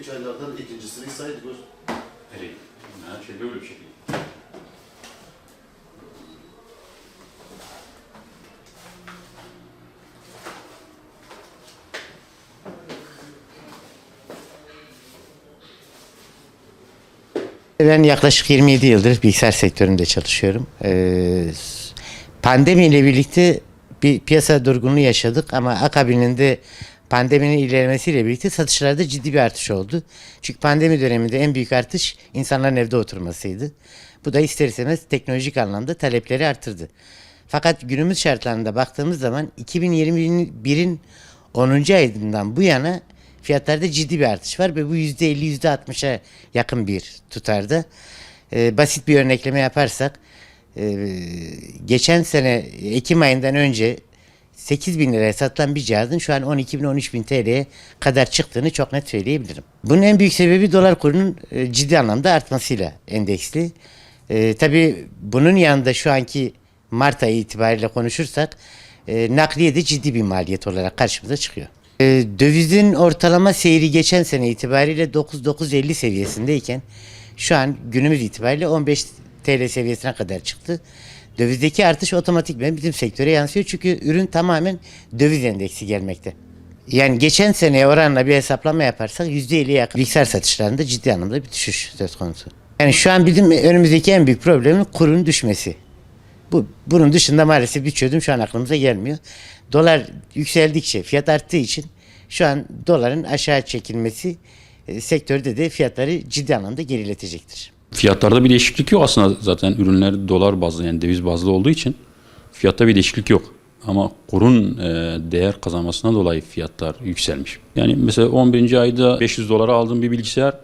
üç aylardan ikincisini saydık. Nereye? Her şey böyle bir şey değil. Ben yaklaşık 27 yıldır bilgisayar sektöründe çalışıyorum. Ee, pandemiyle birlikte bir piyasa durgunluğu yaşadık ama akabininde pandeminin ilerlemesiyle birlikte satışlarda ciddi bir artış oldu. Çünkü pandemi döneminde en büyük artış insanların evde oturmasıydı. Bu da ister istemez teknolojik anlamda talepleri artırdı. Fakat günümüz şartlarında baktığımız zaman 2021'in 10. ayından bu yana fiyatlarda ciddi bir artış var ve bu %50 %60'a yakın bir tutarda. Ee, basit bir örnekleme yaparsak e, geçen sene Ekim ayından önce 8 bin liraya satılan bir cihazın şu an 12 bin 13 bin TL'ye kadar çıktığını çok net söyleyebilirim. Bunun en büyük sebebi dolar kurunun e, ciddi anlamda artmasıyla endeksli. E, tabii bunun yanında şu anki Mart ayı itibariyle konuşursak e, nakliye de ciddi bir maliyet olarak karşımıza çıkıyor. E, dövizin ortalama seyri geçen sene itibariyle 9-950 seviyesindeyken şu an günümüz itibariyle 15 TL seviyesine kadar çıktı. Dövizdeki artış otomatikmen bizim sektöre yansıyor çünkü ürün tamamen döviz endeksi gelmekte. Yani geçen seneye oranla bir hesaplama yaparsak %50'ye yakın bilgisayar satışlarında ciddi anlamda bir düşüş söz konusu. Yani şu an bizim önümüzdeki en büyük problemin kurun düşmesi. Bu, bunun dışında maalesef bir çözüm şu an aklımıza gelmiyor. Dolar yükseldikçe fiyat arttığı için şu an doların aşağı çekilmesi e, sektörde de fiyatları ciddi anlamda geriletecektir. Fiyatlarda bir değişiklik yok aslında zaten ürünler dolar bazlı yani döviz bazlı olduğu için fiyatta bir değişiklik yok. Ama kurun e, değer kazanmasına dolayı fiyatlar yükselmiş. Yani mesela 11. ayda 500 dolara aldığım bir bilgisayar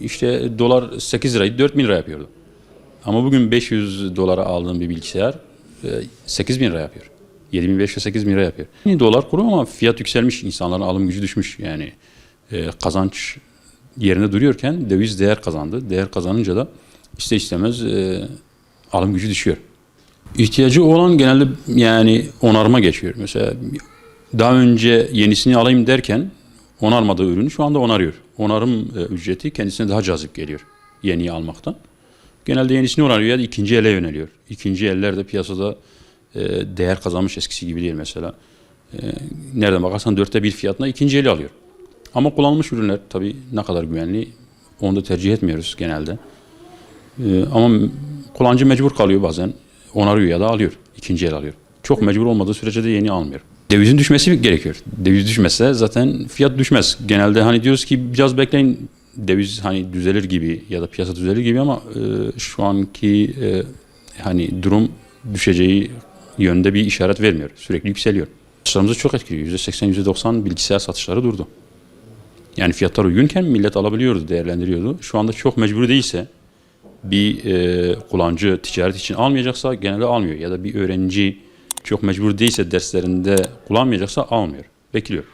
işte dolar 8 liraydı 4000 lira yapıyordu. Ama bugün 500 dolara aldığım bir bilgisayar e, 8 bin lira yapıyor. 7500 8 bin lira yapıyor. Yani dolar kuru ama fiyat yükselmiş. insanların alım gücü düşmüş. Yani e, kazanç yerine duruyorken döviz değer kazandı. Değer kazanınca da ister istemez e, alım gücü düşüyor. İhtiyacı olan genelde yani onarma geçiyor. Mesela daha önce yenisini alayım derken onarmadığı ürünü şu anda onarıyor. Onarım e, ücreti kendisine daha cazip geliyor yeniyi almaktan. Genelde yenisini onarıyor ya da ikinci ele yöneliyor. İkinci eller de piyasada e, değer kazanmış eskisi gibi değil mesela. E, nereden bakarsan dörtte bir fiyatına ikinci eli alıyor. Ama kullanılmış ürünler tabii ne kadar güvenli onu da tercih etmiyoruz genelde. E, ama kullanıcı mecbur kalıyor bazen. Onarıyor ya da alıyor. ikinci el alıyor. Çok mecbur olmadığı sürece de yeni almıyor. Dövizin düşmesi gerekiyor. Döviz düşmezse zaten fiyat düşmez. Genelde hani diyoruz ki biraz bekleyin döviz hani düzelir gibi ya da piyasa düzelir gibi ama e, şu anki e, hani durum düşeceği yönde bir işaret vermiyor. Sürekli yükseliyor. Satışlarımızı çok etkiliyor. %80, %90 bilgisayar satışları durdu. Yani fiyatlar uygunken millet alabiliyordu, değerlendiriyordu. Şu anda çok mecbur değilse bir e, kullanıcı ticaret için almayacaksa genelde almıyor. Ya da bir öğrenci çok mecbur değilse derslerinde kullanmayacaksa almıyor. Bekliyor.